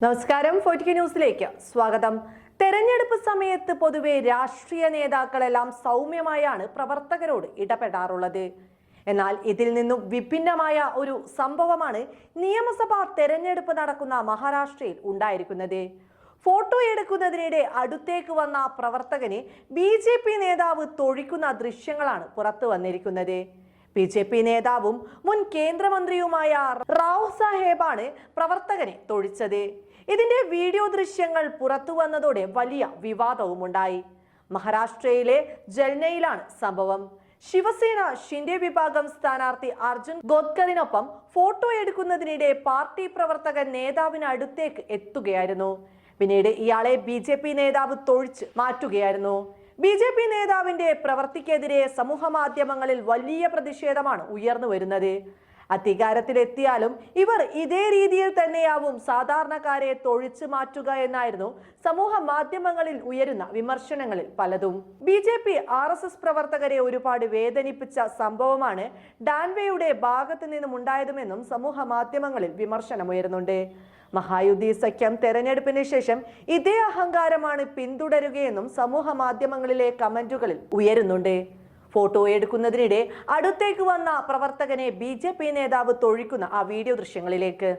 നമസ്കാരം ഫോർട്ടിക്ക് ന്യൂസിലേക്ക് സ്വാഗതം. തെരഞ്ഞെടുപ്പ് സമയത്ത് പൊതുവെ രാഷ്ട്രീയ നേതാക്കളെല്ലാം സൗമ്യമായാണ് പ്രവർത്തകരോട് ഇടപെടാറുള്ളത്. എന്നാൽ ഇതിൽ നിന്നും വിഭിന്നമായ ഒരു സംഭവമാണ് നിയമസഭാ തെരഞ്ഞെടുപ്പ് നടക്കുന്ന മഹാരാഷ്ട്രയിൽ ഉണ്ടായിരിക്കുന്നത്. ഫോട്ടോ എടുക്കുന്നതിനിടെ അടുത്തേക്ക് വന്ന പ്രവർത്തകനെ ബി നേതാവ് തൊഴിക്കുന്ന ദൃശ്യങ്ങളാണ് പുറത്തു വന്നിരിക്കുന്നത്. ബി ജെ പി നേതാവും മുൻ കേന്ദ്രമന്ത്രിയുമായ റാവു സാഹേബാണ് പ്രവർത്തകനെ തൊഴിച്ചത്. ഇതിന്റെ വീഡിയോ ദൃശ്യങ്ങൾ പുറത്തു വന്നതോടെ വലിയ വിവാദവും ഉണ്ടായി മഹാരാഷ്ട്രയിലെ ജൽനയിലാണ് സംഭവം. ശിവസേന ഷിൻഡെ വിഭാഗം സ്ഥാനാർത്ഥി അർജുൻ ഗോദ്കറിനൊപ്പം ഫോട്ടോ എടുക്കുന്നതിനിടെ പാർട്ടി പ്രവർത്തകൻ നേതാവിന് അടുത്തേക്ക് എത്തുകയായിരുന്നു. പിന്നീട് ഇയാളെ ബി നേതാവ് തൊഴിച്ച് മാറ്റുകയായിരുന്നു. ബി ജെ പി നേതാവിന്റെ പ്രവർത്തിക്കെതിരെ സമൂഹ മാധ്യമങ്ങളിൽ വലിയ പ്രതിഷേധമാണ് ഉയർന്നു വരുന്നത്. അധികാരത്തിലെത്തിയാലും ഇവർ ഇതേ രീതിയിൽ തന്നെയാവും സാധാരണക്കാരെ തൊഴിച്ചു മാറ്റുക എന്നായിരുന്നു സമൂഹ മാധ്യമങ്ങളിൽ ഉയരുന്ന വിമർശനങ്ങളിൽ പലതും. B J P R S S പ്രവർത്തകരെ ഒരുപാട് വേദനിപ്പിച്ച സംഭവമാണ് ഡാൻവേയുടെ ഭാഗത്തു നിന്നും ഉണ്ടായതുമെന്നും സമൂഹ മാധ്യമങ്ങളിൽ വിമർശനമുയരുന്നുണ്ട്. മഹായുദ്ധി സഖ്യം തെരഞ്ഞെടുപ്പിന് ശേഷം ഇതേ അഹങ്കാരമാണ് പിന്തുടരുകയെന്നും സമൂഹ മാധ്യമങ്ങളിലെ കമന്റുകളിൽ ഉയരുന്നുണ്ട്. ഫോട്ടോ എടുക്കുന്നതിനിടെ അടുത്തേക്ക് വന്ന പ്രവർത്തകനെ ബി നേതാവ് തൊഴിക്കുന്ന ആ വീഡിയോ ദൃശ്യങ്ങളിലേക്ക്.